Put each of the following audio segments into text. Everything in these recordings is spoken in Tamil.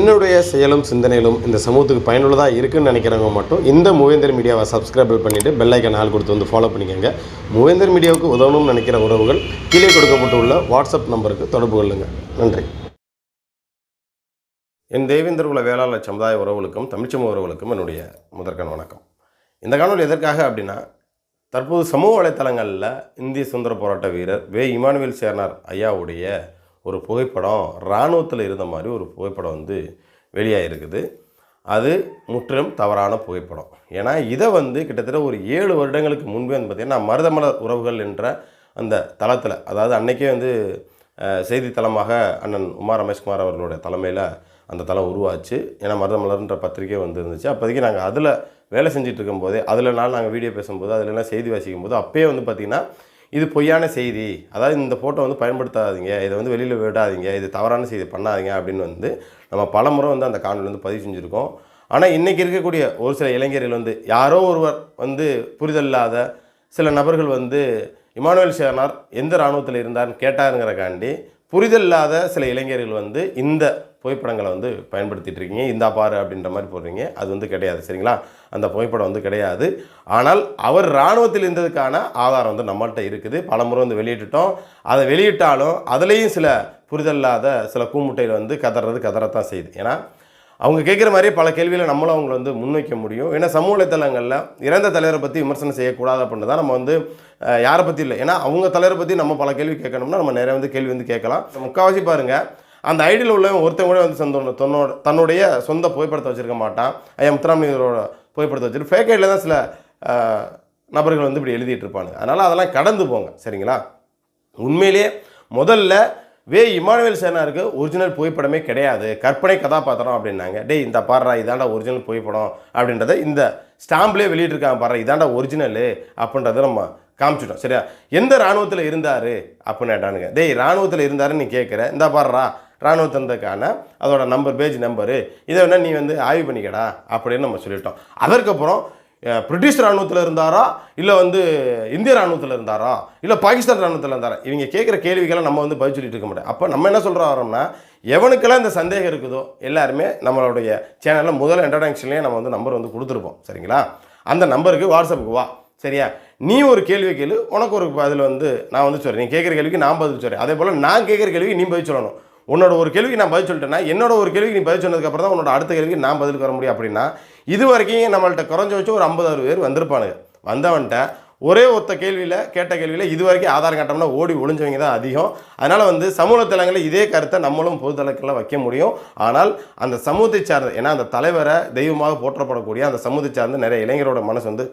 என்னுடைய செயலும் சிந்தனையிலும் இந்த சமூகத்துக்கு பயனுள்ளதாக இருக்குன்னு நினைக்கிறவங்க மட்டும் இந்த மூவேந்தர் மீடியாவை சப்ஸ்கிரைப் பண்ணிவிட்டு பெல்லைக்கன் ஆள் கொடுத்து வந்து ஃபாலோ பண்ணிக்கோங்க. மூவேந்தர் மீடியாவுக்கு உதவணும்னு நினைக்கிற உறவுகள் கீழே கொடுக்கப்பட்டுள்ள வாட்ஸ்அப் நம்பருக்கு தொடர்பு கொள்ளுங்கள் நன்றி. என் தேவேந்தர் உள்ள வேளாளர் சமுதாய உறவுகளுக்கும் தமிழ்ச்சமூக உறவுகளுக்கும் என்னுடைய முதற்கண் வணக்கம். இந்த காணொலி எதற்காக அப்படின்னா தற்போது சமூக வலைத்தளங்களில் இந்திய சுதந்திர போராட்ட வீரர் வே இமானுவேல் சேர்னார் ஐயாவுடைய ஒரு புகைப்படம் இராணுவத்தில் இருந்த மாதிரி ஒரு புகைப்படம் வந்து வெளியாகிருக்குது அது முற்றிலும் தவறான புகைப்படம். ஏன்னா இதை வந்து கிட்டத்தட்ட ஒரு ஏழு வருடங்களுக்கு முன்பே வந்து பார்த்திங்கன்னா மருதமலர் உறவுகள் என்ற அந்த தளத்தில் அதாவது அன்னைக்கே வந்து செய்தித்தலமாக செய்தித்தளமாக அண்ணன் உமா ரமேஷ்குமார் அவர்களுடைய தலைமையில் அந்த தளம் உருவாச்சு. ஏன்னா மருதமலர்ன்ற பத்திரிக்கை வந்து இருந்துச்சு அப்போதைக்கு நாங்கள் அதில் வேலை செஞ்சுட்டு இருக்கும்போதே அதில் நாள் நாங்கள் வீடியோ பேசும்போது அதிலலாம் செய்தி வாசிக்கும் போது அப்போயே வந்து பார்த்திங்கன்னா இது பொய்யான செய்தி. அதாவது இந்த ஃபோட்டோ வந்து பயன்படுத்தாதீங்க. இதை வந்து வெளியில் விடாதீங்க. இது தவறான செய்தி பண்ணாதீங்க அப்படின்னு வந்து நம்ம பல முறை வந்து அந்த காணொலி வந்து பதிவு செஞ்சுருக்கோம். ஆனால் இன்றைக்கி இருக்கக்கூடிய ஒரு சில இளைஞர்கள் வந்து யாரோ ஒருவர் வந்து புரிதல் இல்லாத சில நபர்கள் வந்து இமானுவேல் ஷேர்னார் எந்த இராணுவத்தில் இருந்தார்னு கேட்டாருங்கிறக்காண்டி புரிதல் இல்லாத சில இளைஞர்கள் வந்து இந்த புகைப்படங்களை வந்து பயன்படுத்திட்டு இருக்கீங்க. இந்தா பாரு அப்படின்ற மாதிரி போடுறீங்க. அது வந்து கிடையாது சரிங்களா? அந்த புகைப்படம் வந்து கிடையாது. ஆனால் அவர் இராணுவத்தில் இருந்ததுக்கான ஆதாரம் வந்து நம்மள்கிட்ட இருக்குது. பல முறை வந்து வெளியிட்டுட்டோம். அதை வெளியிட்டாலும் அதுலேயும் சில புரிதல் இல்லாத சில கூமுட்டையில் வந்து கதறது கதறத்தான் செய்யுது. ஏன்னா அவங்க கேட்குற மாதிரியே பல கேள்விகளை நம்மளும் அவங்கள வந்து முன்வைக்க முடியும். ஏன்னா சமூக வலைத்தளங்களில் இறந்த தலைவரை பற்றி விமர்சனம் செய்யக்கூடாது அப்படின்னு தான் நம்ம வந்து யாரை பற்றி இல்லை. ஏன்னா அவங்க தலைவரை பற்றி நம்ம பல கேள்வி கேட்கணும்னா நம்ம நிறைய வந்து கேள்வி வந்து கேட்கலாம். முக்கால்வாசி பாருங்கள் அந்த ஐடியில் உள்ளவன் ஒருத்தன் கூட வந்து சொந்த தன்னோட தன்னுடைய சொந்த புகைப்படத்தை வச்சுருக்க மாட்டான். ஐயா முத்துராமலிங்கரோட புகைப்படத்தை வச்சுட்டு ஃபேக் ஐடியில் தான் சில நபர்கள் வந்து இப்படி எழுதிட்டு இருப்பாங்க அதனால் அதெல்லாம் கடந்து போங்க. சரிங்களா? உண்மையிலேயே முதல்ல வே இமானுவேல் சேனாருக்கு ஒரிஜினல் புகைப்படமே கிடையாது. கற்பனை கதாபாத்திரம் அப்படின்னாங்க. டேய் இந்த பாடுறா இதாண்டா ஒரிஜினல் புகைப்படம் அப்படின்றத இந்த ஸ்டாம்ப்லேயே வெளியிட்டிருக்காங்க பாடுறா இதாண்டா ஒரிஜினலு அப்படின்றத நம்ம காமிச்சிட்டோம். சரியா? எந்த இராணுவத்தில் இருந்தார் அப்படின்னு கேட்டானுங்க டேய் இராணுவத்தில் இருந்தாருன்னு நீ கேட்குற இந்த பாடுறா இராணுவத்தினதுக்கான அதோட நம்பர் பேஜ் நம்பரு இதை வேணால் நீ வந்து ஆய்வு பண்ணிக்கடா அப்படின்னு நம்ம சொல்லிட்டோம். அதற்கப்புறம் பிரிட்டிஷ் இராணுவத்தில் இருந்தாரா? இல்லை வந்து இந்திய இராணுவத்தில் இருந்தாரா? இல்லை பாகிஸ்தான் இராணுவத்தில் இருந்தாரா? இவங்க கேட்குற கேள்விகளை நம்ம வந்து பதில் சொல்லிட்டு இருக்க மாட்டோம். அப்போ நம்ம என்ன சொல்கிறோம் வரோம்னா எவனுக்கெல்லாம் இந்த சந்தேகம் இருக்குதோ எல்லாருமே நம்மளுடைய சேனலில் முதல் இன்ட்ரடக்ஷன்லேயே நம்ம வந்து நம்பர் வந்து கொடுத்துருப்போம். சரிங்களா? அந்த நம்பருக்கு வாட்ஸ்அப்புக்கு வா. சரியா? நீ ஒரு கேள்வி கேளு உனக்கு ஒரு பதில் வந்து நான் வந்து சொல்கிறேன் நீ கேட்குற கேள்விக்கு நான் பதில் சொல்கிறேன் அதே போல் நான் கேட்குற கேள்விக்கு நீ பதில் சொல்லணும். உன்னோட ஒரு கேள்விக்கு நான் பதில் சொல்லிட்டேன்னா என்னோட ஒரு கேள்விக்கு நீ பதில் சொன்னதுக்கப்புறம் தான் உன்னோட அடுத்த கேள்விக்கு நான் பதில் வர முடியும் அப்படின்னா இது வரைக்கும் நம்மள்ட்ட குறைஞ்ச வச்சு ஒரு ஐம்பது அறுபது பேர் வந்திருப்பானுங்க. வந்தவன்ட்ட ஒரே ஒத்த கேள்வியில் கேட்ட கேள்வியில் இது வரைக்கும் ஆதாரம் காட்டோம்னா ஓடி ஒளிஞ்சவங்க தான் அதிகம். அதனால் வந்து சமூக தளங்களில் இதே கருத்தை நம்மளும் பொது தளத்தில் வைக்க முடியும். ஆனால் அந்த சமூகத்தை சார்ந்த ஏன்னா அந்த தலைவரை தெய்வமாக போற்றப்படக்கூடிய அந்த சமூகத்தை சார்ந்து நிறைய இளைஞரோட மனசு வந்து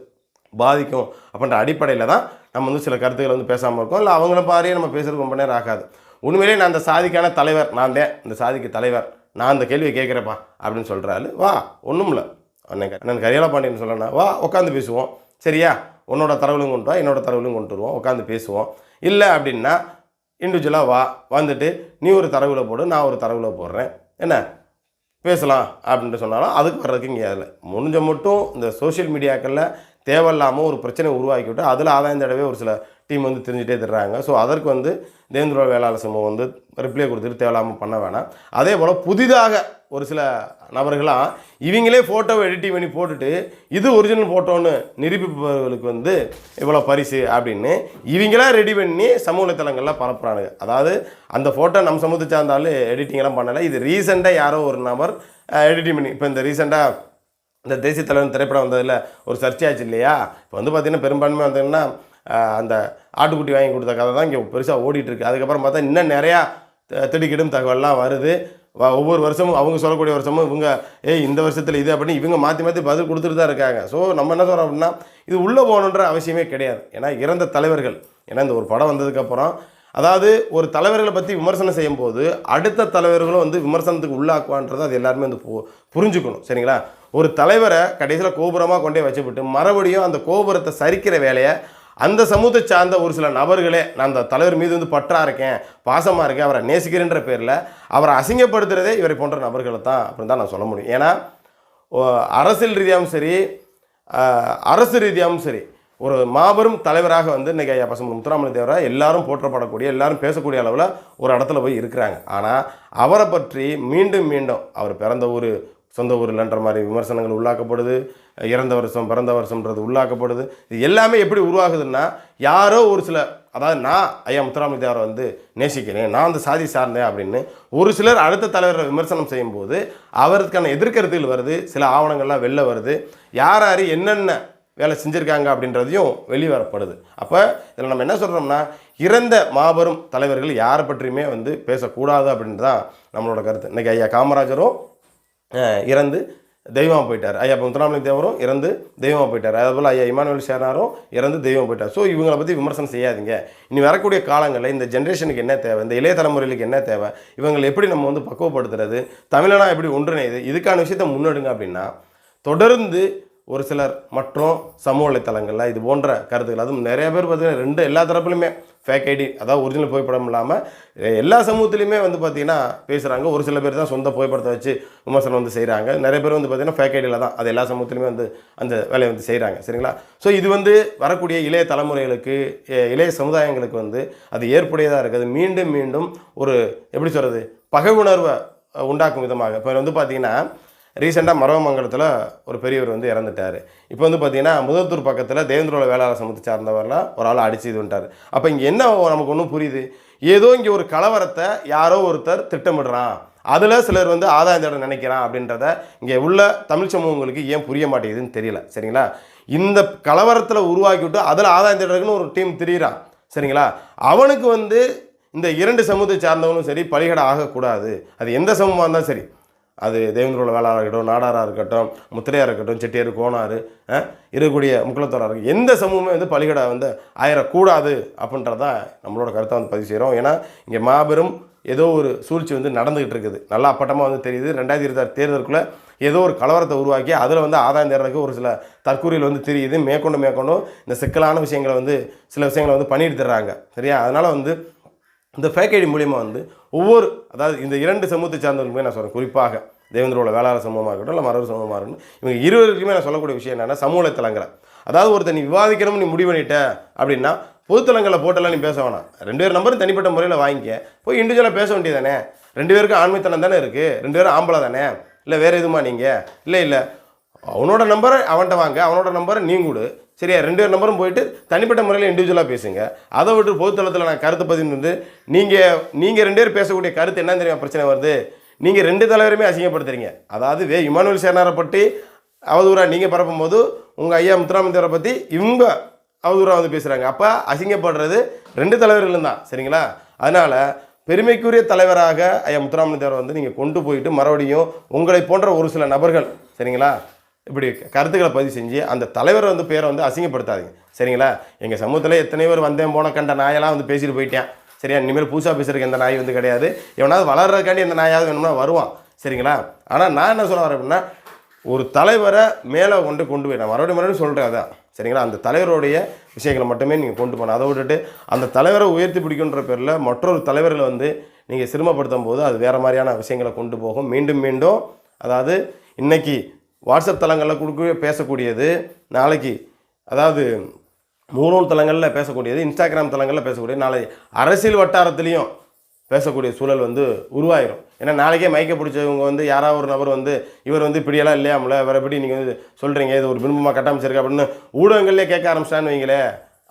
பாதிக்கும் அப்படின்ற அடிப்படையில் தான் நம்ம வந்து சில கருத்துக்களை வந்து பேசாமல் இருக்கோம். இல்லை அவங்கள பாரியே நம்ம பேசுகிறது ரொம்ப நேரம் ஆகாது. உண்மையிலேயே நான் அந்த சாதிக்கான தலைவர் நான் தான் இந்த சாதிக்கு தலைவர். நான் அந்த கேள்வியை கேட்குறேப்பா அப்படின்னு சொல்கிறாரு வா ஒன்றும் இல்லை அண்ணன் அண்ணன் கரியலா பாண்டியன் சொல்லணும் வா உட்காந்து பேசுவோம். சரியா? உன்னோட தரவுலையும் கொண்டு வா என்னோட தரவுலையும் கொண்டு வருவோம். உட்காந்து பேசுவோம். இல்லை அப்படின்னா இண்டிவிஜுவலாக வா வந்துட்டு நீ ஒரு தரவில் போடு நான் ஒரு தரவில் போடுறேன். என்ன? பேசலாம் அப்படின்ட்டு சொன்னாலும் அதுக்கு வர்றதுக்கு இங்கே அதில் முடிஞ்ச மட்டும் இந்த சோஷியல் மீடியாக்களில் தேவையில்லாமல் ஒரு பிரச்சனை உருவாக்கி விட்டு அதில் ஆதாயம் தடவை ஒரு சில டீம் வந்து தெரிஞ்சுட்டே தர்றாங்க. ஸோ அதற்கு வந்து தேவேந்திர வேளாளர் சமூகம் வந்து ரிப்ளை கொடுத்துட்டு தேவையில்லாமல் பண்ண வேணாம். அதே போல் புதிதாக ஒரு சில நபர்களாக இவங்களே ஃபோட்டோவை எடிட்டிங் பண்ணி போட்டுட்டு இது ஒரிஜினல் ஃபோட்டோன்னு நிரூபிப்பவர்களுக்கு வந்து இவ்வளோ பரிசு அப்படின்னு இவங்களா ரெடி பண்ணி சமூக தளங்களில் பரப்புகிறானுங்க அதாவது அந்த ஃபோட்டோ நம்ம சமூகத்தை சார்ந்தாலும் எடிட்டிங்லாம் பண்ணலை. இது ரீசெண்டாக யாரோ ஒரு நபர் எடிட்டிங் பண்ணி இப்போ இந்த ரீசெண்டாக இந்த தேசிய தலைவன் திரைப்படம் வந்ததில் ஒரு சர்ச்சையாச்சு இல்லையா? இப்போ வந்து பார்த்திங்கன்னா பெரும்பான்மை வந்தீங்கன்னா அந்த ஆட்டுக்குட்டி வாங்கி கொடுத்த கதை தான் இங்கே பெருசாக ஓடிட்டுருக்கு அதுக்கப்புறம் பார்த்தா இன்னும் நிறையா த- திடுக்கிடும் தகவல்லாம் வருது. ஒவ்வொரு வருஷமும் அவங்க சொல்லக்கூடிய வருஷமும் இவங்க ஏய் இந்த வருஷத்தில் இது அப்படின்னு இவங்க மாற்றி மாற்றி பதில் கொடுத்துட்டு தான் இருக்காங்க. ஸோ நம்ம என்ன சொல்கிறோம் அப்படின்னா இது உள்ளே போகணுன்ற அவசியமே கிடையாது. ஏன்னா இறந்த தலைவர்கள். ஏன்னா இந்த ஒரு படம் வந்ததுக்கப்புறம் அதாவது ஒரு தலைவர்களை பற்றி விமர்சனம் செய்யும்போது அடுத்த தலைவர்களும் வந்து விமர்சனத்துக்கு உள்ளாக்குவான்றது அது எல்லாருமே வந்து பு- புரிஞ்சுக்கணும். சரிங்களா? ஒரு தலைவரை கடைசியில் கோபுரமாக கொண்டே வச்சுவிட்டு மறுபடியும் அந்த கோபுரத்தை சரிக்கிற வேலையை அந்த சமூகத்தை சார்ந்த ஒரு சில நபர்களே நான் அந்த தலைவர் மீது வந்து பற்றா இருக்கேன் பாசமாக இருக்கேன் அவரை நேசிக்கிறேன்ற பேரில் அவரை அசிங்கப்படுத்துகிறதே இவரை போன்ற நபர்களை தான் அப்படின்னு தான் நான் சொல்ல முடியும். ஏன்னா அரசியல் ரீதியாகவும் சரி அரசு ரீதியாகவும் சரி ஒரு மாபெரும் தலைவராக வந்து இன்றைக்கி ஐயா பசங்க முத்துராமலை தேவரா எல்லாரும் போற்றப்படக்கூடிய எல்லாரும் பேசக்கூடிய அளவில் ஒரு இடத்துல போய் இருக்கிறாங்க. ஆனால் அவரை பற்றி மீண்டும் மீண்டும் அவர் பிறந்த ஊர் சொந்த ஊரில்ன்ற மாதிரி விமர்சனங்கள் உள்ளாக்கப்படுது இறந்த வருஷம் பிறந்த வருஷம்ன்றது உள்ளாக்கப்படுது. இது எல்லாமே எப்படி உருவாகுதுன்னா யாரோ ஒரு சில அதாவது நான் ஐயா முத்துராமதியாரை வந்து நேசிக்கிறேன் நான் அந்த சாதி சார்ந்தேன் அப்படின்னு ஒரு சிலர் அடுத்த தலைவரை விமர்சனம் செய்யும்போது அவருக்கான எதிர்கருத்துகள் வருது சில ஆவணங்கள்லாம் வெளில வருது. யார் யார் என்னென்ன வேலை செஞ்சுருக்காங்க அப்படின்றதையும் வெளிவரப்படுது. அப்போ இதில் நம்ம என்ன சொல்கிறோம்னா இறந்த மாபெரும் தலைவர்கள் யாரை பற்றியுமே வந்து பேசக்கூடாது அப்படின்றது தான் நம்மளோட கருத்து. இன்றைக்கி ஐயா காமராஜரும் இறந்து தெய்வமாக போயிட்டார். ஐயா முத்துராமலிங்க தேவரும் இறந்து தெய்வமாக போயிட்டார். அதேபோல் ஐயா இமானுவேல் சேனாரும் இறந்து தெய்வம் போயிட்டார். ஸோ இவங்களை பற்றி விமர்சனம் செய்யாதீங்க. இனி வரக்கூடிய காலங்களில் இந்த ஜென்ரேஷனுக்கு என்ன தேவை? இந்த இளைய தலைமுறைகளுக்கு என்ன தேவை? இவங்களை எப்படி நம்ம வந்து பக்குவப்படுத்துறது? தமிழனா எப்படி ஒன்றிணையுது? இதுக்கான விஷயத்தை முன்னெடுங்க அப்படின்னா தொடர்ந்து ஒரு சிலர் மற்றும் சமூக வலைத்தளங்களில் இது போன்ற கருத்துக்கள். அதுவும் நிறைய பேர் பார்த்தீங்கன்னா ரெண்டு எல்லா தரப்புலையுமே ஃபேக் ஐடி அதாவது ஒரிஜினல் புகைப்படம் இல்லாமல் எல்லா சமூகத்துலையுமே வந்து பார்த்திங்கன்னா பேசுகிறாங்க ஒரு சில பேர் தான் சொந்த புகைப்படத்தை வச்சு விமர்சனம் வந்து செய்கிறாங்க நிறைய பேர் வந்து பார்த்தீங்கன்னா ஃபேக் ஐடியில் தான் அது எல்லா சமூகத்துலையுமே வந்து அந்த வேலையை வந்து செய்கிறாங்க சரிங்களா? ஸோ இது வந்து வரக்கூடிய இளைய தலைமுறைகளுக்கு இளைய சமுதாயங்களுக்கு வந்து அது ஏற்புடையதாக இருக்குது. மீண்டும் மீண்டும் ஒரு எப்படி சொல்கிறது பகை உணர்வை உண்டாக்கும் விதமாக. இப்போ வந்து பார்த்தீங்கன்னா ரீசெண்டாக மரவமங்கலத்தில் ஒரு பெரியவர் வந்து இறந்துட்டார். இப்போ வந்து பார்த்தீங்கன்னா முதத்தூர் பக்கத்தில் தேவேந்திரோட வேளாளர் சமூகத்தை சார்ந்தவர்லாம் ஒரு ஆள் அடிச்சு இது வந்துட்டார் அப்போ இங்கே என்ன நமக்கு ஒன்றும் புரியுது? ஏதோ இங்கே ஒரு கலவரத்தை யாரோ ஒருத்தர் திட்டமிடுறான் அதில் சிலர் வந்து ஆதாயம் தேட நினைக்கிறான் அப்படின்றத இங்கே உள்ள தமிழ் சமூகங்களுக்கு ஏன் புரிய மாட்டேங்குதுன்னு தெரியல. சரிங்களா? இந்த கலவரத்தில் உருவாக்கி விட்டு அதில் ஆதாயம் தேடுறதுக்குன்னு ஒரு டீம் திரியிறான் சரிங்களா? அவனுக்கு வந்து இந்த இரண்டு சமூகத்தை சார்ந்தவனும் சரி பலிகடை ஆகக்கூடாது. அது எந்த சமூகமாக இருந்தாலும் சரி. அது தேவேந்திரோட வேளாளராக இருக்கட்டும் நாடாராக இருக்கட்டும் முத்திரையாக இருக்கட்டும் செட்டியார் கோனார் இருக்கக்கூடிய முக்குளத்தோராக இருக்கட்டும் எந்த சமூகமே வந்து பலிகடை வந்து ஆயிடக்கூடாது அப்படின்றதான் நம்மளோட கருத்தை வந்து பதிவு செய்கிறோம் ஏன்னா இங்கே மாபெரும் ஏதோ ஒரு சூழ்ச்சி வந்து நடந்துகிட்டு இருக்குது. நல்லா அப்பட்டமாக வந்து தெரியுது. ரெண்டாயிரத்தி இருபத்தாறு தேர்தலுக்குள்ளே ஏதோ ஒரு கலவரத்தை உருவாக்கி அதில் வந்து ஆதாயம் தேடுறதுக்கு ஒரு சில தற்கூறியில் வந்து தெரியுது. மேற்கொண்டு மேற்கொண்டும் இந்த சிக்கலான விஷயங்களை வந்து சில விஷயங்களை வந்து பண்ணிட்டு தர்றாங்க. சரியா? அதனால் வந்து இந்த ஃபேக் ஐடி மூலியமாக வந்து ஒவ்வொரு அதாவது இந்த இரண்டு சமூகத்தை சார்ந்தவர்களுமே நான் சொல்கிறேன் குறிப்பாக தேவேந்திரோட வேளாளர் சமூகமாக இருக்கட்டும் இல்லை மரபு சமூகமாக இருக்கட்டும் இவங்க இருவருக்குமே நான் சொல்லக்கூடிய விஷயம் என்னென்னா சமூக தலங்களை அதாவது ஒருத்தர் நீ விவாதிக்கணும்னு நீ முடிவு பண்ணிட்ட அப்படின்னா பொதுத்தலங்களை போட்டெல்லாம் நீ பேச வேணாம். ரெண்டு பேர் நம்பரும் தனிப்பட்ட முறையில் வாங்கிக்க. போய் இண்டிவிஜுவலாக பேச வேண்டியதானே ரெண்டு பேருக்கும் ஆண்மைத்தனம் தானே இருக்குது ரெண்டு பேரும் ஆம்பளை தானே? இல்லை வேறு எதுமா நீங்கள் இல்லை இல்லை. அவனோட நம்பரை அவன்கிட்ட வாங்க அவனோட நம்பரை நீங்கள் கொடு. சரியா? ரெண்டு பேர் நம்பரும் போயிட்டு தனிப்பட்ட முறையில் இண்டிவிஜுவலாக பேசுங்க. அதை விட்டு பொதுத்தளத்தில் நான் கருத்தை பதிவு வந்து நீங்கள் நீங்கள் ரெண்டு பேர் பேசக்கூடிய கருத்து என்ன தெரியுமா? பிரச்சனை வருது. நீங்கள் ரெண்டு தலைவருமே அசிங்கப்படுத்துறீங்க. அதாவது வே இமானுவல் சேனாரை பற்றி அவதூறாக நீங்கள் பரப்பும் போது உங்கள் ஐயா முத்துராமந்தரை பற்றி இவங்க அவதூறாக வந்து பேசுகிறாங்க அப்போ அசிங்கப்படுறது ரெண்டு தலைவர்களும் தான். சரிங்களா? அதனால் பெருமைக்குரிய தலைவராக ஐயா முத்துராமலிங்க வந்து நீங்கள் கொண்டு போயிட்டு மறுபடியும் உங்களை போன்ற ஒரு சில நபர்கள் சரிங்களா? இப்படி கருத்துக்களை பதிவு செஞ்சு அந்த தலைவரை வந்து பேரை வந்து அசிங்கப்படுத்தாதீங்க. சரிங்களா? எங்கள் சமூகத்தில் எத்தனை பேர் வந்தேன் போன கண்ட நாயெல்லாம் வந்து பேசிட்டு போயிட்டேன். சரியா? இனிமேல் புதுசாக பேசுறதுக்கு எந்த நாய் வந்து கிடையாது. எவனாவது வளர்றதுக்காண்டி எந்த நாயாவது வேணும்னா வருவான். சரிங்களா? ஆனால் நான் என்ன சொல்ல வரேன் அப்படின்னா ஒரு தலைவரை மேலே கொண்டு கொண்டு போய் நான் மறுபடியும் மறுபடியும் சொல்கிறேன் அதான். சரிங்களா? அந்த தலைவருடைய விஷயங்களை மட்டுமே நீங்கள் கொண்டு போகணும். அதை விட்டுட்டு அந்த தலைவரை உயர்த்தி பிடிக்குன்ற பேரில் மற்றொரு தலைவர்களை வந்து நீங்கள் சிரமப்படுத்தும் போது அது வேறு மாதிரியான விஷயங்களை கொண்டு போகும். மீண்டும் மீண்டும் அதாவது இன்றைக்கி வாட்ஸ்அப் தளங்களில் கொடுக்க பேசக்கூடியது நாளைக்கு அதாவது மூணு தளங்களில் பேசக்கூடியது இன்ஸ்டாகிராம் தளங்களில் பேசக்கூடியது நாளை அரசியல் வட்டாரத்துலேயும் பேசக்கூடிய சூழல் வந்து உருவாயிரும். ஏன்னா நாளைக்கே மயக்க பிடிச்சவங்க வந்து யாராவது ஒரு நபர் வந்து இவர் வந்து இப்படியெல்லாம் இல்லையாமல வேறு எப்படி நீங்கள் வந்து சொல்கிறீங்க இது ஒரு பின்பமாக கட்டமைச்சிருக்கு அப்படின்னு ஊடகங்கள்லேயே கேட்க ஆரம்பிச்சிட்டான்னு வைங்களே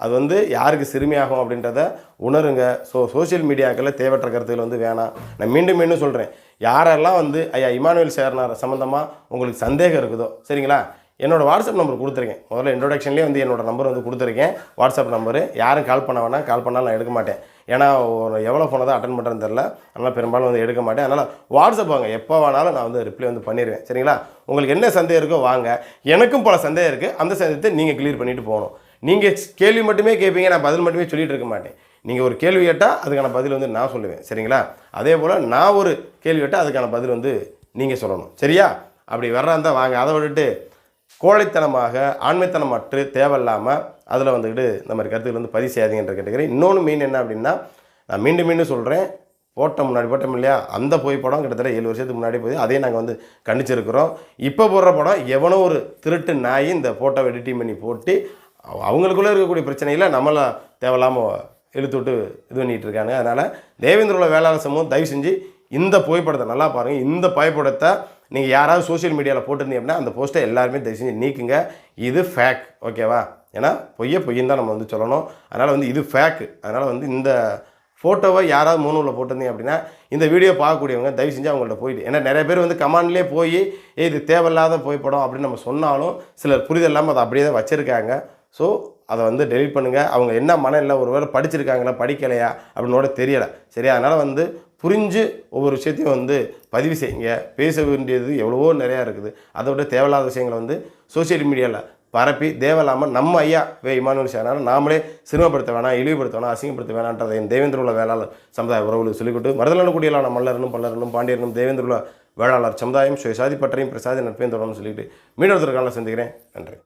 அது வந்து யாருக்கு சிறுமியாகும் அப்படின்றத உணருங்க. ஸோ சோஷியல் மீடியாக்களில் தேவையற்ற கருத்துக்கள் வந்து வேணாம். நான் மீண்டும் மீண்டும் சொல்கிறேன் யாரெல்லாம் வந்து ஐயா இமானுவேல் சேர்னார் சம்மந்தமாக உங்களுக்கு சந்தேகம் இருக்குதோ சரிங்களா? என்னோடய வாட்ஸ்அப் நம்பர் கொடுத்துருக்கேன். முதல்ல இன்ட்ரொடக்ஷன்லேயே வந்து என்னோடய நம்பர் வந்து கொடுத்துருக்கேன். வாட்ஸ்அப் நம்பரு யாரும் கால் பண்ண வேணாம். கால் பண்ணாலும் நான் எடுக்க மாட்டேன். ஏன்னா ஒரு எவ்வளோ ஃபோனை தான் அட்டன் பண்ணுறேன்னு தெரில அதனால் பெரும்பாலும் வந்து எடுக்க மாட்டேன். அதனால் வாட்ஸ்அப் வாங்க. எப்போ வேணாலும் நான் வந்து ரிப்ளை வந்து பண்ணிடுவேன் சரிங்களா? உங்களுக்கு என்ன சந்தேகம் இருக்கோ வாங்க. எனக்கும் பல சந்தேகம் இருக்குது அந்த சந்தேகத்தை நீங்கள் கிளியர் பண்ணிவிட்டு போகணும். நீங்கள் கேள்வி மட்டுமே கேட்பீங்க நான் பதில் மட்டுமே சொல்லிகிட்டு இருக்க மாட்டேன். நீங்கள் ஒரு கேள்வி கேட்டால் அதுக்கான பதில் வந்து நான் சொல்லுவேன். சரிங்களா? அதே போல் நான் ஒரு கேள்வி கேட்டால் அதுக்கான பதில் வந்து நீங்கள் சொல்லணும். சரியா? அப்படி வர்றா வாங்க அதை விட்டுட்டு கோழைத்தனமாக ஆண்மைத்தனமற்று தேவையில்லாமல் அதில் வந்துக்கிட்டு இந்த மாதிரி கருத்துக்கள் வந்து பதிவு செய்யாதீங்கன்ற கேட்டுக்கிறேன் இன்னொன்று மீன் என்ன அப்படின்னா நான் மீண்டும் மீண்டும் சொல்கிறேன் போட்டோம் முன்னாடி போட்டோம் இல்லையா? அந்த போய் படம் கிட்டத்தட்ட ஏழு வருஷத்துக்கு முன்னாடி போய் அதே நாங்கள் வந்து கண்டிச்சிருக்கிறோம். இப்போ போடுற படம் எவனோ ஒரு திருட்டு நாய் இந்த ஃபோட்டோவை எடிட்டிங் பண்ணி போட்டு அவங்களுக்குள்ளே இருக்கக்கூடிய பிரச்சனையில் நம்மளாம் தேவையில்லாமல் இழுத்து விட்டு இது பண்ணிகிட்டு இருக்காங்க. அதனால் தேவேந்திரோட வேளாளர் சமூகம் தயவு செஞ்சு இந்த புகைப்படத்தை நல்லா பாருங்கள் இந்த புகைப்படத்தை நீங்கள் யாராவது சோஷியல் மீடியாவில் போட்டிருந்தீங்க அப்படின்னா அந்த போஸ்ட்டை எல்லாருமே தயவு செஞ்சு நீக்குங்க. இது ஃபேக் ஓகேவா ஏன்னா பொய்யை பொய்யன்னு தான் நம்ம வந்து சொல்லணும். அதனால் வந்து இது ஃபேக்கு அதனால் வந்து இந்த ஃபோட்டோவை யாராவது மூணுவில் போட்டிருந்தீங்க அப்படின்னா இந்த வீடியோ பார்க்கக்கூடியவங்க தயவு செஞ்சு அவங்கள்ட்ட போயிட்டு ஏன்னா நிறைய பேர் வந்து கமாண்ட்லேயே போய் இது தேவையில்லாத புகைப்படம் அப்படின்னு நம்ம சொன்னாலும் சிலர் புரிதல் இல்லாமல் அதை அப்படியே தான் வச்சுருக்காங்க. ஸோ அதை வந்து டெலிட் பண்ணுங்கள் அவங்க என்ன மனம் இல்லை ஒருவேளை படிச்சிருக்காங்களா படிக்கலையா அப்படின்னோட தெரியலை. சரி அதனால் வந்து புரிஞ்சு ஒவ்வொரு விஷயத்தையும் வந்து பதிவு செய்யுங்க. பேச வேண்டியது எவ்வளவோ நிறையா இருக்குது. அதை விட தேவையில்லாத விஷயங்களை வந்து சோஷியல் மீடியாவில் பரப்பி தேவையில்லாமல் நம்ம ஐயா வே. இமானுவல் சேனால நாமளே சிறுமப்படுத்த வேணாம் இழிவுபடுத்த வேணாம் அசிங்கப்படுத்த வேணான்றதை என் தேவேந்திர உள்ள வேளாளர் சமுதாய உறவுகளுக்கு சொல்லிக்கொண்டு மருதலான குடியலான மல்லரனும் பல்லரனும் பாண்டியரனும் தேவேந்திர உள்ள வேளாளர் சமுதாயம் சுயசாதி பற்றையும் பிரசாதி நட்பையும் தொடர்ந்து சொல்லிட்டு மீனவர்களுக்கான சந்திக்கிறேன். நன்றி.